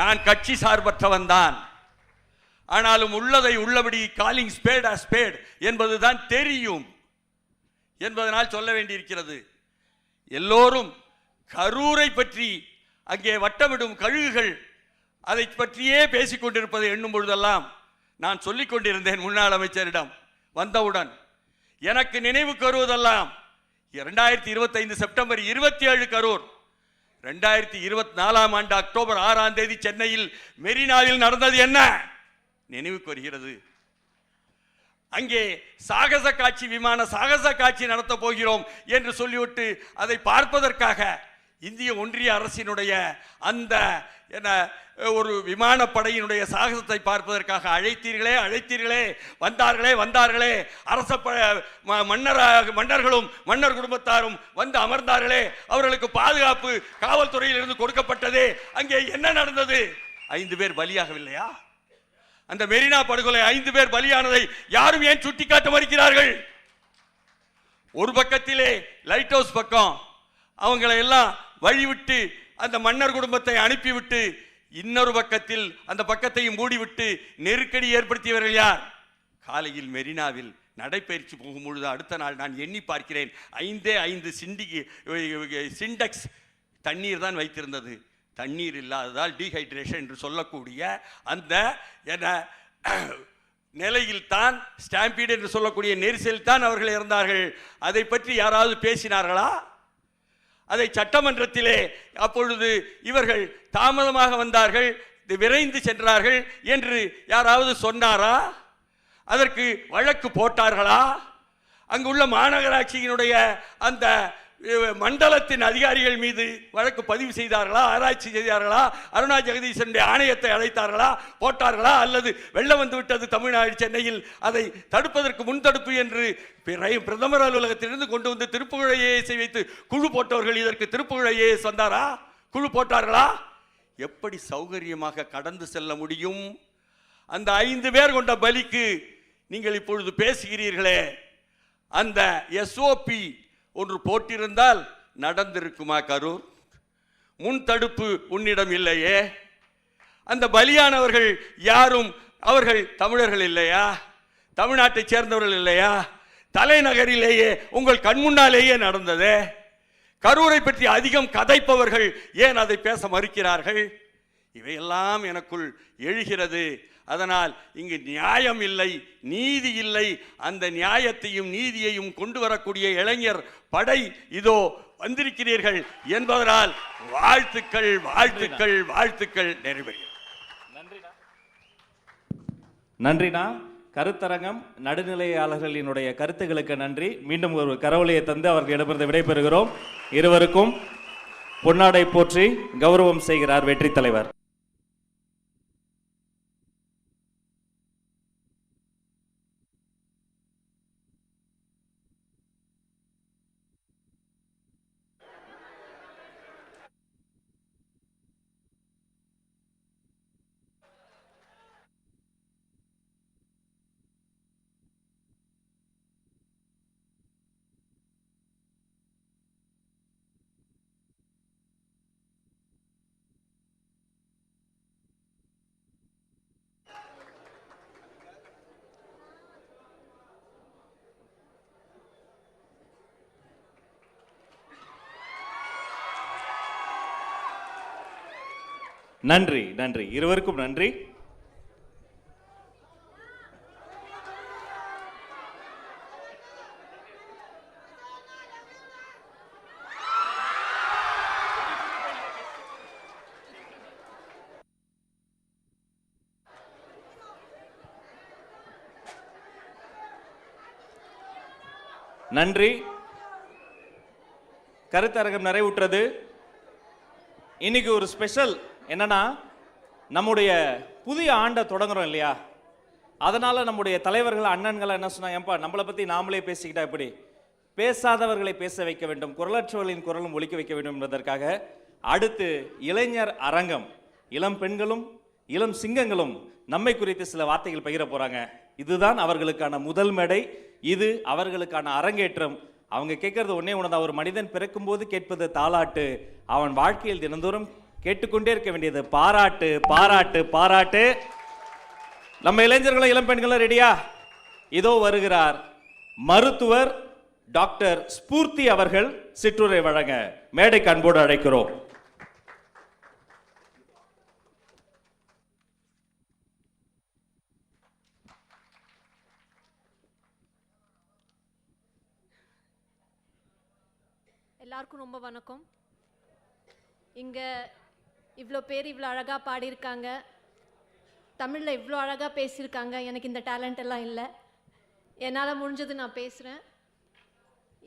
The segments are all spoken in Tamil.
நான் கட்சி சார்பற்றவன் தான். ஆனாலும் உள்ளதை உள்ளபடி காலிங் ஸ்பேட் அ ஸ்பேட் என்பதுதான் தெரியும். என்பதனால் சொல்ல வேண்டியிருக்கிறது. எல்லோரும் கரூரை பற்றி அங்கே வட்டமிடும் கழுகுகள் அதை பற்றியே பேசிக்கொண்டிருப்பதை எண்ணும் பொழுதெல்லாம் நான் சொல்லிக் கொண்டிருந்தேன் முன்னாள் அமைச்சரிடம் வந்தவுடன். எனக்கு நினைவு கருவதெல்லாம் இரண்டாயிரத்தி இருபத்தைந்து செப்டம்பர் இருபத்தி ஏழு கரூர். ரெண்டாயிரத்தி இருபத்தி நாலாம் ஆண்டு அக்டோபர் ஆறாம் தேதி சென்னையில் மெரினாவில் நடந்தது என்ன? நினைவுக்கு வருகிறது. அங்கே சாகச காட்சி விமான சாகச காட்சி நடத்த போகிறோம் என்று சொல்லிவிட்டு அதை பார்ப்பதற்காக இந்திய ஒன்றிய அரசினுடைய அந்த என்ன ஒரு விமானப்படையினுடைய சாகசத்தை பார்ப்பதற்காக அழைத்தீர்களே அழைத்தீர்களே வந்தார்களே வந்தார்களே. அரச ப- ம- மன்னராக மன்னர்களும் மன்னர் குடும்பத்தாரும் வந்து அமர்ந்தார்களே. அவர்களுக்கு பாதுகாப்பு காவல்துறையிலிருந்து கொடுக்கப்பட்டதே. அங்கே என்ன நடந்தது? ஐந்து பேர் பலியாகவில்லையா? அந்த மெரினா படுகொலை ஐந்து பேர் பலியானதை யாரும் ஏன் சுட்டிக்காட்ட மறுக்கிறார்கள்? ஒரு பக்கத்திலே லைட் ஹவுஸ் பக்கம் அவங்களை எல்லாம் வழிவிட்டு அந்த மன்னர் குடும்பத்தை அனுப்பிவிட்டு இன்னொரு பக்கத்தில் அந்த பக்கத்தையும் மூடிவிட்டு நெருக்கடி ஏற்படுத்தியவர்கள் யார்? காலையில் மெரினாவில் நடைபயிற்சி போகும்பொழுது அடுத்த நாள் நான் எண்ணி பார்க்கிறேன். ஐந்தே ஐந்து சிண்டிகி சிண்டெக்ஸ் தண்ணீர் தான் வைத்திருந்தது. தண்ணீர் இல்லாததால் டீஹைட்ரேஷன் என்று சொல்லக்கூடிய அந்த என்ன நிலையில் தான் ஸ்டாம்பீடு என்று சொல்லக்கூடிய நெரிசலில் தான் அவர்கள் இறந்தார்கள் அதை பற்றி யாராவது பேசினார்களா? அதை சட்டமன்றத்திலே அப்பொழுது இவர்கள் தாமதமாக வந்தார்கள் விரைந்து சென்றார்கள் என்று யாராவது சொன்னாரா? அதற்கு வழக்கு போட்டார்களா? அங்குள்ள மாநகராட்சியினுடைய அந்த மண்டலத்தின் அதிகாரிகள் மீது வழக்கு பதிவு செய்தார்களா ஆராய்ச்சி செய்தார்களா அருணா ஜெகதீசனுடைய ஆணையத்தை அழைத்தார்களா போட்டார்களா அல்லது வெள்ளம் வந்து விட்டது தமிழ்நாடு சென்னையில் அதை தடுப்பதற்கு முன்தடுப்பு என்று பிற- பிரதமர் அலுவலகத்திலிருந்து கொண்டு வந்து திருப்புகழ் ஐஏஎஸை வைத்து குழு போட்டவர்கள் இதற்கு திருப்புகழ் சொந்தாரா வந்தாரா? குழு போட்டார்களா? எப்படி சௌகரியமாக கடந்து செல்ல முடியும்? அந்த ஐந்து பேர் கொண்ட பலிக்கு நீங்கள் இப்பொழுது பேசுகிறீர்களே. அந்த எஸ்ஓபி ஒன்று போட்டிருந்தால் நடந்திருக்குமா கரூர் முன் தடுப்பு உன்னிடம் இல்லையே. அந்த பலியானவர்கள் யாரும் அவர்கள் தமிழர்கள் இல்லையா? தமிழ்நாட்டை சேர்ந்தவர்கள் இல்லையா? தலைநகரிலேயே உங்கள் கண் முன்னாலேயே நடந்ததே. கரூரை பற்றி அதிகம் கதைப்பவர்கள் ஏன் அதை பேச மறுக்கிறார்கள்? இவையெல்லாம் எனக்குள் எழுகிறது. அதனால் இங்கு நியாயம் இல்லை நீதி இல்லை. அந்த நியாயத்தையும் நீதியையும் கொண்டு வரக்கூடிய இளைஞர் படை இதோ வந்திருக்கிறீர்கள் என்பதனால் வாழ்த்துக்கள் வாழ்த்துக்கள் வாழ்த்துக்கள் நிறைவேறுகிறது நன்றிண்ணா. கருத்தரங்கம் நடுநிலையாளர்களினுடைய கருத்துக்களுக்கு நன்றி. மீண்டும் ஒரு கரவொலியை தந்து அவர்களிடமிருந்து விடைபெறுகிறோம். இருவருக்கும் பொன்னாடை போற்றி கௌரவம் செய்கிறார் வெற்றி தலைவர். நன்றி நன்றி. இருவருக்கும் நன்றி. நன்றி. கருத்தரங்கம் நிறைவுற்றது. இன்னைக்கு ஒரு ஸ்பெஷல் என்னன்னா நம்முடைய புதிய ஆண்டை தொடங்குறோம் இல்லையா? அதனால நம்முடைய தலைவர்கள் அண்ணன்கள் என்ன சொன்னாங்க ஏன்பா நம்மளை பற்றி நாமளே பேசிக்கிட்டா எப்படி? பேசாதவர்களை பேச வைக்க வேண்டும் குரலற்றவர்களின் குரலும் ஒழிக்க வைக்க வேண்டும் என்பதற்காக அடுத்து இளைஞர் அரங்கம். இளம் பெண்களும் இளம் சிங்கங்களும் நம்மை குறித்து சில வார்த்தைகள் பகிர போகிறாங்க இதுதான் அவர்களுக்கான முதல் மேடை. இது அவர்களுக்கான அரங்கேற்றம். அவங்க கேட்கறது ஒன்னே ஒன்று ஒரு மனிதன் பிறக்கும்போது கேட்பது தாலாட்டு அவன் வாழ்க்கையில் தினந்தோறும் கேட்டுக்கொண்டே இருக்க வேண்டியது. பாராட்டு பாராட்டு பாராட்டு. நம்ம இளைஞர்களும் இளம்பெண்களும் ரெடியா இதோ வருகிறார் மருத்துவர் டாக்டர் ஸ்பூர்த்தி அவர்கள் சிற்றுரை வழங்க மேடைக்கு அன்போடு அழைக்கிறோம். எல்லாருக்கும் ரொம்ப வணக்கம். இங்கே இவ்வளோ பேர் இவ்வளோ அழகாக பாடியிருக்காங்க. தமிழில் இவ்வளோ அழகாக பேசியிருக்காங்க. எனக்கு இந்த டேலண்ட் எல்லாம் இல்லை. என்னால் முடிஞ்சது நான் பேசுகிறேன்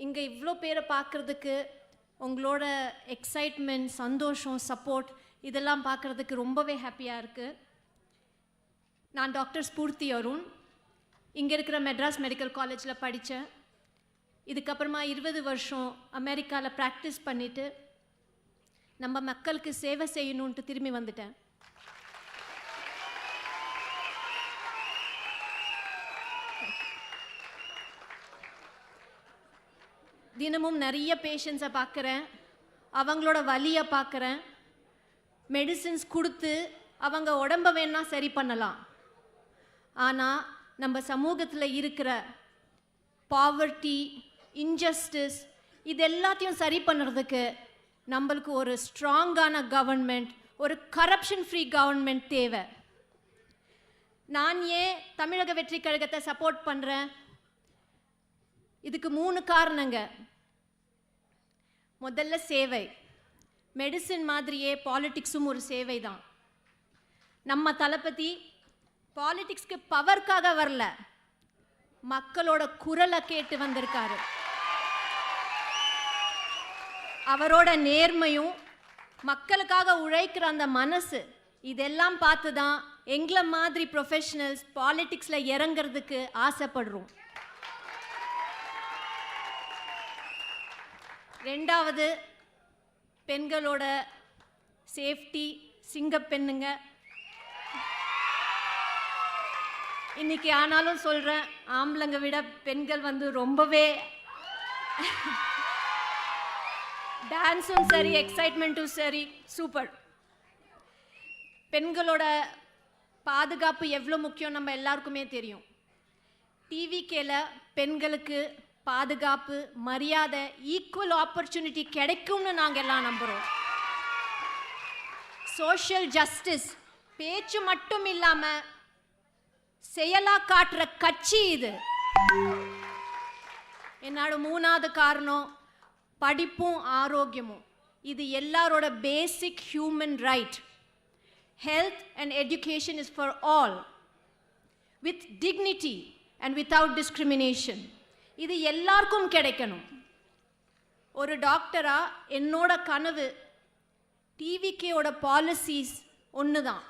இங்கே இவ்வளோ பேரை பார்க்குறதுக்கு உங்களோட எக்ஸைட்மெண்ட் சந்தோஷம் சப்போர்ட் இதெல்லாம் பார்க்குறதுக்கு ரொம்பவே ஹாப்பியாக இருக்குது நான் டாக்டர் ஸ்பூர்த்தி அருண். இங்கே இருக்கிற மெட்ராஸ் மெடிக்கல் காலேஜில் படித்தேன் இதுக்கப்புறமா இருபது வருஷம் அமெரிக்காவில் ப்ராக்டிஸ் பண்ணிவிட்டு நம்ம மக்களுக்கு சேவை செய்யணுன்ட்டு திரும்பி வந்துட்டேன். தினமும் நிறைய பேஷண்ட்ஸை பார்க்குறேன். அவங்களோட வலியை பார்க்குறேன். மெடிசின்ஸ் கொடுத்து அவங்க உடம்ப வேணால் சரி பண்ணலாம். ஆனால் நம்ம சமூகத்தில் இருக்கிற பாவர்ட்டி இன்ஜஸ்டிஸ் இது எல்லாத்தையும் சரி பண்ணுறதுக்கு நம்மளுக்கு ஒரு ஸ்ட்ராங்கான கவர்மெண்ட் ஒரு கரப்ஷன் ஃப்ரீ கவர்மெண்ட் தேவை. நான் ஏன் தமிழக வெற்றி கழகத்தை சப்போர்ட் பண்ணுறேன் இதுக்கு மூணு காரணங்க. முதல்ல சேவை. மெடிசின் மாதிரியே பாலிட்டிக்ஸும் ஒரு சேவை தான் நம்ம தளபதி பாலிட்டிக்ஸ்க்கு பவர்க்காக வரல. மக்களோட குரலை கேட்டு வந்திருக்காரு. அவரோட நேர்மையும் மக்களுக்காக உழைக்கிற அந்த மனசு இதெல்லாம் பார்த்து தான் எங்களை மாதிரி ப்ரொஃபஷனல்ஸ் பாலிட்டிக்ஸில் இறங்குறதுக்கு ஆசைப்படுறோம். ரெண்டாவது பெண்களோட சேஃப்டி சிங்கப்பெண்ணுங்க. இன்னைக்கு ஆனாலும் சொல்கிறேன் ஆம்பளைங்க விட பெண்கள் வந்து ரொம்பவே டான்ஸும் சரி எக்ஸைட்மெண்ட்டும் சரி சூப்பர் பெண்களோட பாதுகாப்பு எவ்வளோ முக்கியம் நம்ம எல்லாருக்குமே தெரியும். டிவிகேல பெண்களுக்கு பாதுகாப்பு மரியாதை ஈக்குவல் ஆப்பர்ச்சுனிட்டி கிடைக்கும்னு நாங்கள் எல்லாம் நம்புகிறோம் சோஷியல் ஜஸ்டிஸ் பேச்சு மட்டும் இல்லாமல் செயலா காட்டுற கட்சி இது. என்னோட மூணாவது காரணம் படிப்பும் ஆரோக்கியமும். இது எல்லாரோட basic human right health and education is for all with dignity and without discrimination இது எல்லாருக்கும் கிடைக்கணும். ஒரு டாக்டரா என்னோட கனவு டிவிகேயோட பாலிசிஸ் ஒன்று தான்